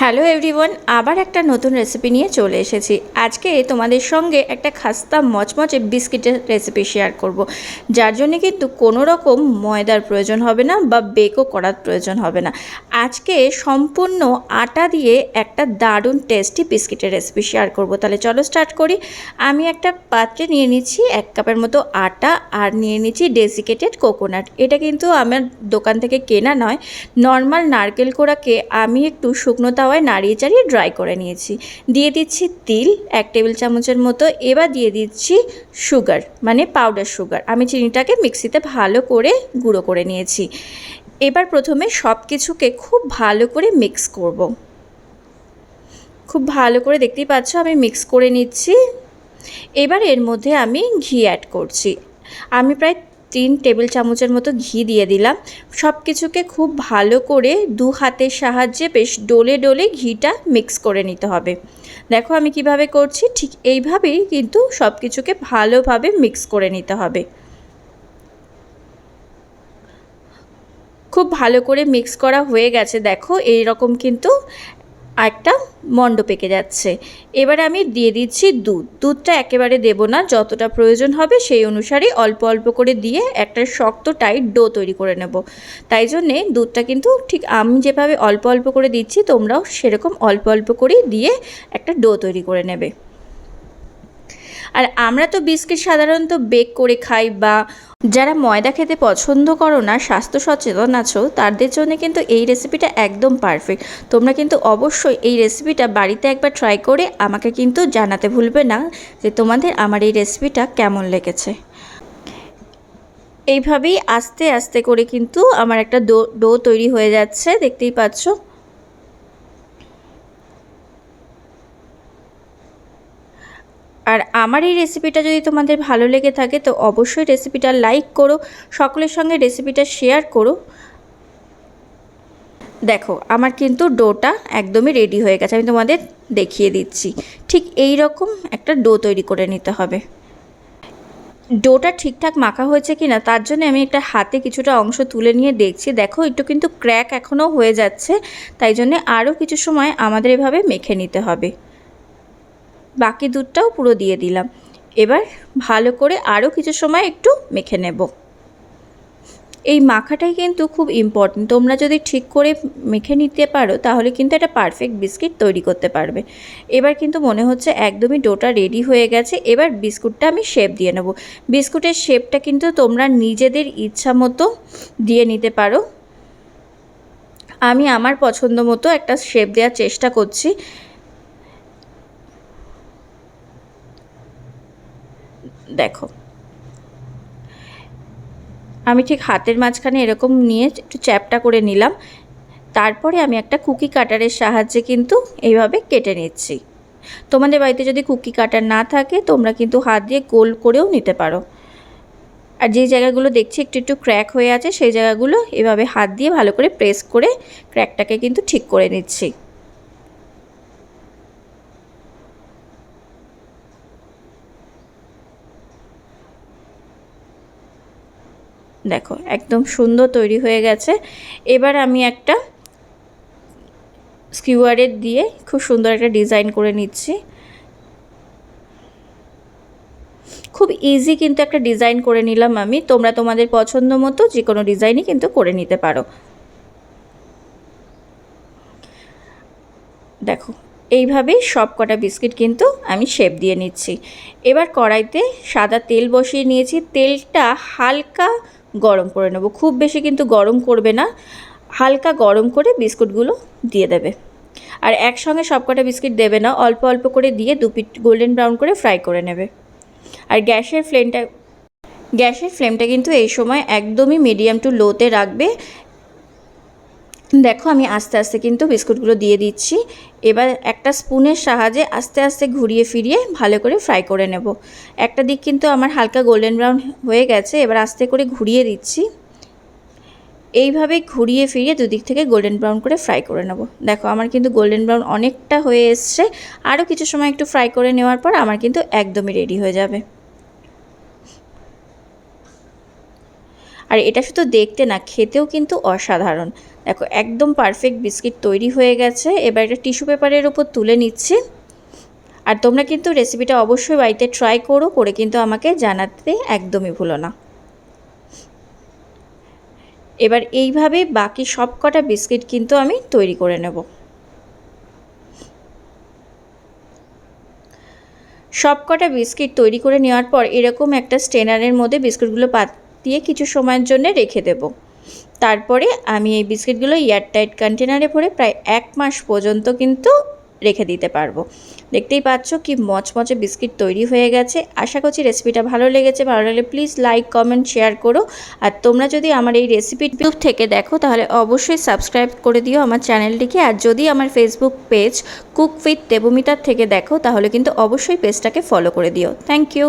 Hello everyone, আবার একটা নতুন রেসিপি নিয়ে চলে এসেছি। আজকে তোমাদের সঙ্গে একটা খাস্তা মচমচে বিস্কিটের রেসিপি শেয়ার করব। যার জন্য কিন্তু কোনো রকম ময়দার প্রয়োজন হবে না বা বেকও করার প্রয়োজন হবে না। আজকে সম্পূর্ণ আটা দিয়ে একটা দারুণ টেস্টি বিস্কিটের রেসিপি শেয়ার করব। তাহলে চলো স্টার্ট করি। আমি একটা পাত্রে নিয়ে নিচ্ছি এক কাপের মতো আটা আর নিয়ে নিচ্ছি ডেসিকেটেড কোকোনাট এটা কিন্তু আমার দোকান থেকে কেনা নয়। নর্মাল নারকেল কোড়াকে আমি একটু শুকনো তাওয়ায় নাড়িয়ে চাড়িয়ে ড্রাই করে নিয়েছি। দিয়ে দিচ্ছি তিল, এক টেবিল চামচের মতো। এবার দিয়ে দিচ্ছি সুগার মানে পাউডার সুগার আমি চিনিটাকে মিক্সিতে ভালো করে গুঁড়ো করে নিয়েছি। এবার প্রথমে সব কিছুকে খুব ভালো করে মিক্স করব। খুব ভালো করে দেখতেই পাচ্ছ, আমি মিক্স করে নিচ্ছি। এবার এর মধ্যে আমি ঘি অ্যাড করছি। আমি প্রায় তিন টেবিল চামচের মতো ঘি দিয়ে দিলাম। সব কিছুকে খুব ভালো করে দু হাতের সাহায্যে বেশ ডোলে ডোলে ঘিটা মিক্স করে নিতে হবে। দেখো আমি কীভাবে করছি, ঠিক এইভাবেই কিন্তু সব কিছুকে ভালোভাবে মিক্স করে নিতে হবে। খুব ভালো করে মিক্স করা হয়ে গেছে। দেখো এই রকম কিন্তু একটা মণ্ড পেকে যাচ্ছে। এবারে আমি দিয়ে দিচ্ছি দুধ। দুধটা একেবারে দেব না, যতটা প্রয়োজন হবে সেই অনুসারে অল্প অল্প করে দিয়ে একটা শক্ত টাইট ডো তৈরি করে নেব। তাই জন্যে দুধটা কিন্তু ঠিক আমি যেভাবে অল্প অল্প করে দিচ্ছি, তোমরাও সেরকম অল্প অল্প করেই দিয়ে একটা ডো তৈরি করে নেবে। আর আমরা তো বিস্কিট সাধারণত বেক করে খাই বা যারা ময়দা খেতে পছন্দ করো না, স্বাস্থ্য সচেতন আছো, তাদের জন্য কিন্তু এই রেসিপিটা একদম পারফেক্ট তোমরা কিন্তু অবশ্যই এই রেসিপিটা বাড়িতে একবার ট্রাই করে আমাকে কিন্তু জানাতে ভুলবে না যে তোমাদের আমার এই রেসিপিটা কেমন লেগেছে। এইভাবেই আস্তে আস্তে করে কিন্তু আমার একটা ডো ডো তৈরি হয়ে যাচ্ছে, দেখতেই পাচ্ছ। আর আমার এই রেসিপিটা যদি তোমাদের ভালো লেগে থাকে, তো অবশ্যই রেসিপিটা লাইক করো, সকলের সঙ্গে রেসিপিটা শেয়ার করো। দেখো, আমার কিন্তু ডোটা একদমই রেডি হয়ে গেছে, আমি তোমাদের দেখিয়ে দিচ্ছি। ঠিক এই রকম একটা ডো তৈরি করে নিতে হবে। ডোটা ঠিকঠাক মাখা হয়েছে কি না তার জন্য আমি একটা হাতে কিছুটা অংশ তুলে নিয়ে দেখছি। দেখো, একটু কিন্তু ক্র্যাক এখনও হয়ে যাচ্ছে, তাই জন্য আরও কিছু সময় আমাদের এভাবে মেখে নিতে হবে। বাকি দুধটাও পুরো দিয়ে দিলাম। এবার ভালো করে আরও কিছু সময় একটু মেখে নেব। এই মাখাটাই কিন্তু খুব ইম্পর্টেন্ট তোমরা যদি ঠিক করে মেখে নিতে পারো, তাহলে কিন্তু একটা পারফেক্ট বিস্কিট তৈরি করতে পারবে। এবার কিন্তু মনে হচ্ছে একদমই ডোটা রেডি হয়ে গেছে। এবার বিস্কুটটা আমি শেপ দিয়ে নেব। বিস্কুটের শেপটা কিন্তু তোমরা নিজেদের ইচ্ছা মতো দিয়ে নিতে পারো। আমি আমার পছন্দ মতো একটা শেপ দেওয়ার চেষ্টা করছি। দেখো। আমি ঠিক হাতের মাঝখানে এরকম নিয়ে একটু চ্যাপটা করে নিলাম। তারপরে আমি একটা কুকি কাটারের সাহায্যে কিন্তু এইভাবে কেটে নিচ্ছি। তোমাদের বাড়িতে যদি কুকি কাটার না থাকে, তোমরা কিন্তু হাত দিয়ে গোল করেও নিতে পারো। আর যে জায়গাগুলো দেখছি একটু একটু ক্র্যাক হয়ে আছে, সেই জায়গাগুলো এভাবে হাত দিয়ে ভালো করে প্রেস করে ক্র্যাকটাকে কিন্তু ঠিক করে নিচ্ছি। দেখো, একদম সুন্দর তৈরি হয়ে গেছে। এবার আমি একটা স্কিউয়ারের দিয়ে খুব সুন্দর একটা ডিজাইন করে নিচ্ছি। খুব ইজি কিন্তু একটা ডিজাইন করে নিলাম আমি। তোমরা তোমাদের পছন্দ মতো যে কোনো ডিজাইনই কিন্তু করে নিতে পারো। দেখো এইভাবেই সব কটা বিস্কিট কিন্তু আমি শেপ দিয়ে নিচ্ছি। এবার কড়াইতে সাদা তেল বসিয়ে নিয়েছি। তেলটা হালকা গরম করে নেব। খুব বেশি কিন্তু গরম করবে না, হালকা গরম করে বিস্কুটগুলো দিয়ে দেবে। আর একসঙ্গে সবকটা বিস্কিট দেবে না, অল্প অল্প করে দিয়ে দু পিট গোল্ডেন ব্রাউন করে ফ্রাই করে নেবে। আর গ্যাসের ফ্লেমটা গ্যাসের ফ্লেমটা কিন্তু এই সময় একদমই মিডিয়াম টু লোতে রাখবে দেখো আমি আস্তে আস্তে কিন্তু বিস্কুটগুলো দিয়ে দিচ্ছি। এবার একটা স্পুনের সাহায্যে আস্তে আস্তে ঘুরিয়ে ফিরিয়ে ভালো করে ফ্রাই করে নেব। একটা দিক কিন্তু আমার হালকা গোল্ডেন ব্রাউন হয়ে গেছে, এবার আস্তে করে ঘুরিয়ে দিচ্ছি। এইভাবে ঘুরিয়ে ফিরিয়ে দুদিক থেকে গোল্ডেন ব্রাউন করে ফ্রাই করে নেব। দেখো আমার কিন্তু গোল্ডেন ব্রাউন অনেকটা হয়ে এসছে। আরও কিছু সময় একটু ফ্রাই করে নেওয়ার পর আমার কিন্তু একদমই রেডি হয়ে যাবে। আর এটা শুধু দেখতে না, খেতেও কিন্তু অসাধারণ। দেখো, একদম পারফেক্ট বিস্কিট তৈরি হয়ে গেছে। এবার একটা টিস্যু পেপারের উপর তুলে নিচ্ছি। আর তোমরা কিন্তু রেসিপিটা অবশ্যই বাড়িতে ট্রাই করো, করে কিন্তু আমাকে জানাতে একদমই ভুলো না। এবার এইভাবে বাকি সব কটা বিস্কিট কিন্তু আমি তৈরি করে নেব। সব কটা বিস্কিট তৈরি করে নেওয়ার পর এরকম একটা স্টেনারের মধ্যে বিস্কুটগুলো পাত দিয়ে কিছু সময়ের জন্য রেখে দেব। তারপরে আমি এই বিস্কিটগুলো এয়ারটাইট কন্টেনারে ভরে প্রায় এক মাস পর্যন্ত কিন্তু রেখে দিতে পারব। দেখতেই পাচ্ছ কি মচমচে বিস্কিট তৈরি হয়ে গেছে। আশা করছি রেসিপিটা ভালো লেগেছে। ভালো লাগলে প্লিজ লাইক, কমেন্ট, শেয়ার করো। আর তোমরা যদি আমার এই রেসিপি ইউটিউব থেকে দেখো, তাহলে অবশ্যই সাবস্ক্রাইব করে দিও আমার চ্যানেলটিকে। আর যদি আমার ফেসবুক পেজ কুক উইথ দেবমিতার থেকে দেখো, তাহলে কিন্তু অবশ্যই পেজটাকে ফলো করে দিও। Thank you